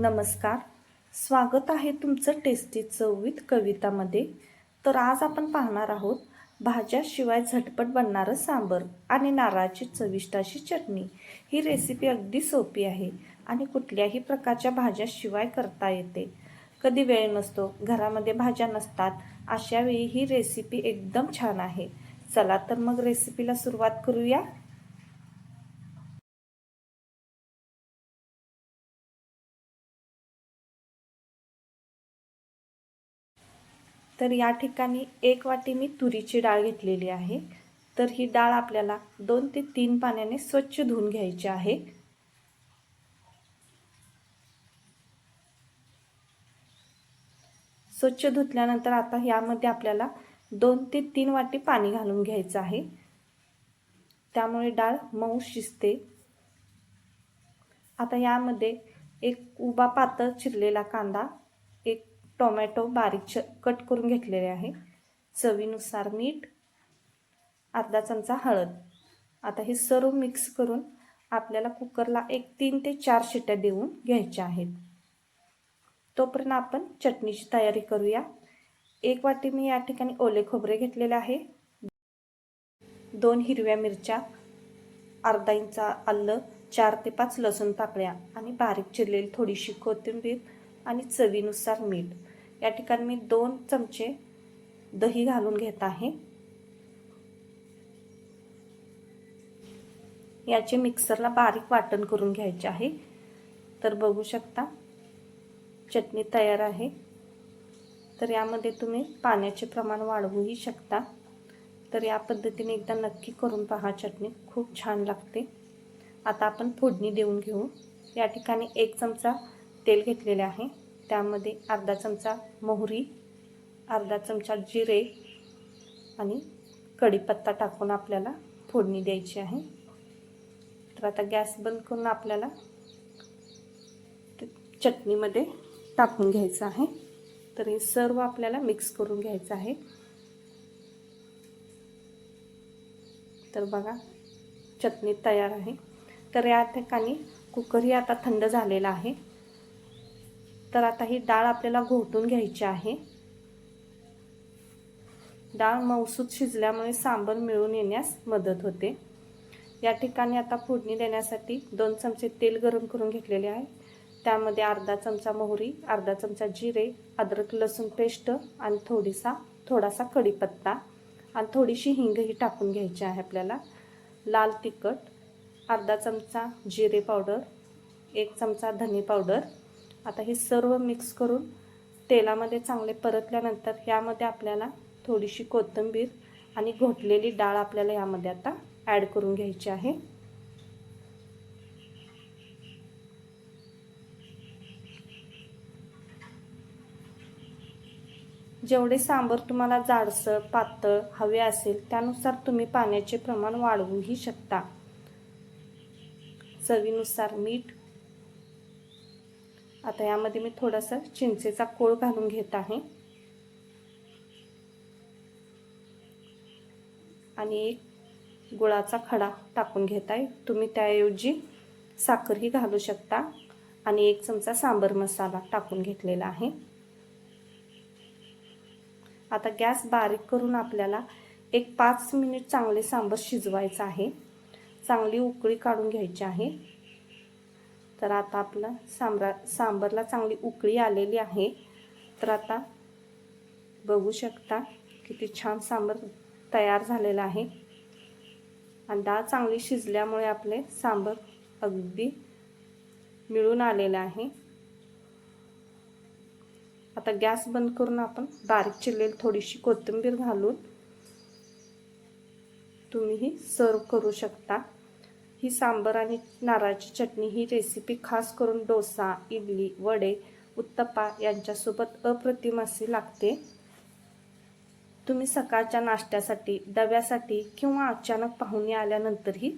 नमस्कार. स्वागत आहे तुमचं टेस्टी चवीत कवितामध्ये. तर आज आपण पाहणार आहोत भाज्याशिवाय झटपट बनणारं सांबर आणि नारळाची चविष्ट अशी चटणी. ही रेसिपी अगदी सोपी आहे आणि कुठल्याही प्रकारच्या भाज्याशिवाय करता येते. कधी वेळ नसतो घरामध्ये भाज्या नसतात अशावेळी ही रेसिपी एकदम छान आहे. चला तर मग रेसिपीला सुरुवात करूया. तर या ठिकाणी एक वाटी मी तुरीची डाळ घेतलेली आहे. तर ही डाळ आपल्याला दोन ते तीन पाण्याने स्वच्छ धुवून घ्यायची आहे. स्वच्छ धुतल्यानंतर आता यामध्ये आपल्याला दोन ते तीन वाटी पाणी घालून घ्यायचं आहे. त्यामुळे डाळ मऊ शिजते. आता यामध्ये एक उभा पातळ चिरलेला कांदा टोमॅटो बारीक च कट करून घेतलेले आहे. चवीनुसार मीठ अर्धा चमचा हळद. आता हे सर्व मिक्स करून आपल्याला कुकरला एक तीन ते चार शिट्या देऊन घ्यायच्या आहेत. तोपर्यंत आपण चटणीची तयारी करूया. एक वाटी मी या ठिकाणी ओले खोबरे घेतलेले आहे. दोन हिरव्या मिरच्या अर्धा इंचा आलं चार ते पाच लसूण पाकळ्या आणि बारीक चिरलेली थोडीशी कोथिंबीर आणि चवीनुसार मीठ. या ठिकाणी मी दोन चमचे दही घालून घेत आहे. याचे मिक्सरला बारीक वाटण करून घ्यायचे आहे. तर बघू शकता चटणी तयार आहे. तर यामध्ये तुम्ही पाण्याचे प्रमाण वाढवूही शकता. तर या पद्धतीने एकदा नक्की करून पहा चटणी खूप छान लागते. आता आपण फोडणी देऊन घेऊ. या ठिकाणी एक चमचा तेल घेतलेले आहे. त्यामध्ये अर्धा चमचा मोहरी अर्धा चमचा जिरे आणि कढीपत्ता टाकून आपल्याला फोडणी द्यायची आहे. तर आता गॅस बंद करून आपल्याला चटणीमध्ये टाकून घ्यायचं आहे. तर हे सर्व आपल्याला मिक्स करून घ्यायचं आहे. तर बघा चटणी तयार आहे. तर या ठिकाणी कुकरही आता थंड झालेला आहे. तर आता ही डाळ आपल्याला घोटून घ्यायची आहे. डाळ मौसूद शिजल्यामुळे सांबर मिळून येण्यास मदत होते. या ठिकाणी आता फोडणी देण्यासाठी दोन चमचे तेल गरम करून घेतलेले आहे. त्यामध्ये अर्धा चमचा मोहरी अर्धा चमचा जिरे अद्रक लसूण पेस्ट आणि थोडीसा थोडासा कढीपत्ता आणि थोडीशी हिंगही टाकून घ्यायची आहे आपल्याला. लाल तिखट अर्धा चमचा जिरे पावडर एक चमचा धने पावडर आता हे सर्व मिक्स करून तेलामध्ये चांगले परतल्यानंतर यामध्ये आपल्याला थोडीशी कोथिंबीर आणि घोटलेली डाळ आपल्याला यामध्ये आता ॲड करून घ्यायची आहे. जेवढे सांबर तुम्हाला जाडसर पातळ हवे असेल त्यानुसार तुम्ही पाण्याचे प्रमाण वाढवूही शकता. चवीनुसार मीठ आता यामध्ये मी थोडासा चिंचेचा कोळ घालून घेत आहे. आणि एक गुळाचा खडा टाकून घेत आहे तुम्ही त्याऐवजी साखरही घालू शकता. आणि एक चमचा सांबर मसाला टाकून घेतलेला आहे. आता गॅस बारीक करून आपल्याला एक पाच मिनिट चांगले सांबर शिजवायचं आहे. चांगली उकळी काढून घ्यायची आहे. तर आता आपला सांबरा सांबरला चांगली उकळी आलेली आहे. तर आता बघू शकता किती छान सांबर तयार झालेला आहे. आणि डाळ चांगली शिजल्यामुळे आपले सांबर अगदी मिळून आलेलं आहे. आता गॅस बंद करून आपण बारीक चिरलेली थोडीशी कोथिंबीर घालून तुम्हीही सर्व करू शकता. ही सांबर आणि नारळाची चटणी ही रेसिपी खास करून डोसा इडली वडे उत्तप्पा यांच्यासोबत अप्रतिम अशी लागते. तुम्ही सकाळच्या नाश्त्यासाठी डब्यासाठी किंवा अचानक पाहुणे आल्यानंतरही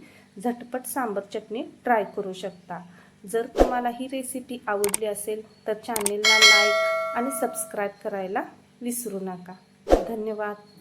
झटपट सांबर चटणी ट्राय करू शकता. जर तुम्हाला ही रेसिपी आवडली असेल तर चॅनेलला लाईक आणि सबस्क्राईब करायला विसरू नका. धन्यवाद.